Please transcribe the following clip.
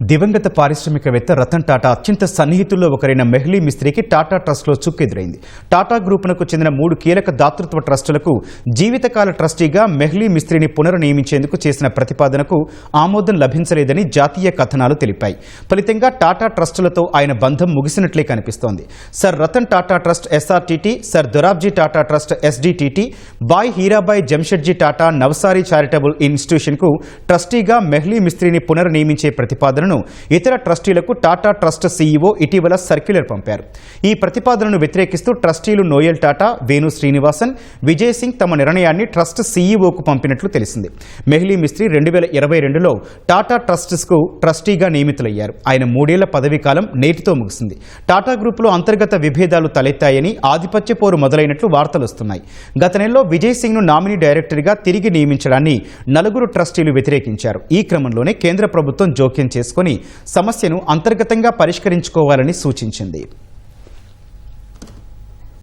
దివంగత పారిశ్రామికవేత్త రతన్ టాటా అత్యంత సన్నిహితుల్లో ఒకరైన మెహ్లీ మిస్త్రీకి టాటా ట్రస్ట్లో చుక్కెదురైంది టాటా గ్రూపునకు చెందిన మూడు కీలక దాతృత్వ ట్రస్టులకు జీవితకాల ట్రస్టీగా మెహ్లీ మిస్త్రీని పునర్నియమించేందుకు చేసిన ప్రతిపాదనకు ఆమోదం లభించలేదని జాతీయ కథనాలు తెలిపాయి. ఫలితంగా టాటా ట్రస్టులతో ఆయన బంధం ముగిసినట్లే కనిపిస్తోంది. Sir Ratan Tata trust SRTT sir Dorabji Tata trust SDTT Bai Hirabai Jamsetji Tata Navsari charitable ఇన్స్టిట్యూషన్కు ట్రస్టీగా మెహ్లీ మిస్త్రీని పునర్నియమించే ప్రతిపాదన ప్రతిపాదనను ఇతర ట్రస్టీలకు టాటా ట్రస్ట్ సీఈఓ ఇటీవల సర్క్యులర్ పంపారు. ఈ ప్రతిపాదనను వ్యతిరేకిస్తూ ట్రస్టీలు నోయల్ టాటా వేణు శ్రీనివాసన్ విజయ్ సింగ్ తమ నిర్ణయాన్ని ట్రస్ట్ సీఈఓకు పంపినట్లు తెలిసింది. మెహ్లీ మిస్త్రీ రెండు వేల ఇరవై రెండులో టాటా ట్రస్ట్స్కు ట్రస్టీగా నియమితులయ్యారు. ఆయన మూడేళ్ళ పదవీ కాలం నేటితో ముగిసింది. టాటా గ్రూపులో అంతర్గత విభేదాలు తలెత్తాయని ఆధిపత్య పోరు మొదలైనట్లు వార్తలు వస్తున్నాయి. గత నెలలో విజయ్ సింగ్ను నామినీ డైరెక్టర్గా తిరిగి నియమించడాన్ని నలుగురు ట్రస్టీలు వ్యతిరేకించారు. ఈ క్రమంలోనే కేంద్ర ప్రభుత్వం జోక్యం చేసుకుని సమస్యను అంతర్గతంగా పరిష్కరించుకోవాలని సూచించింది.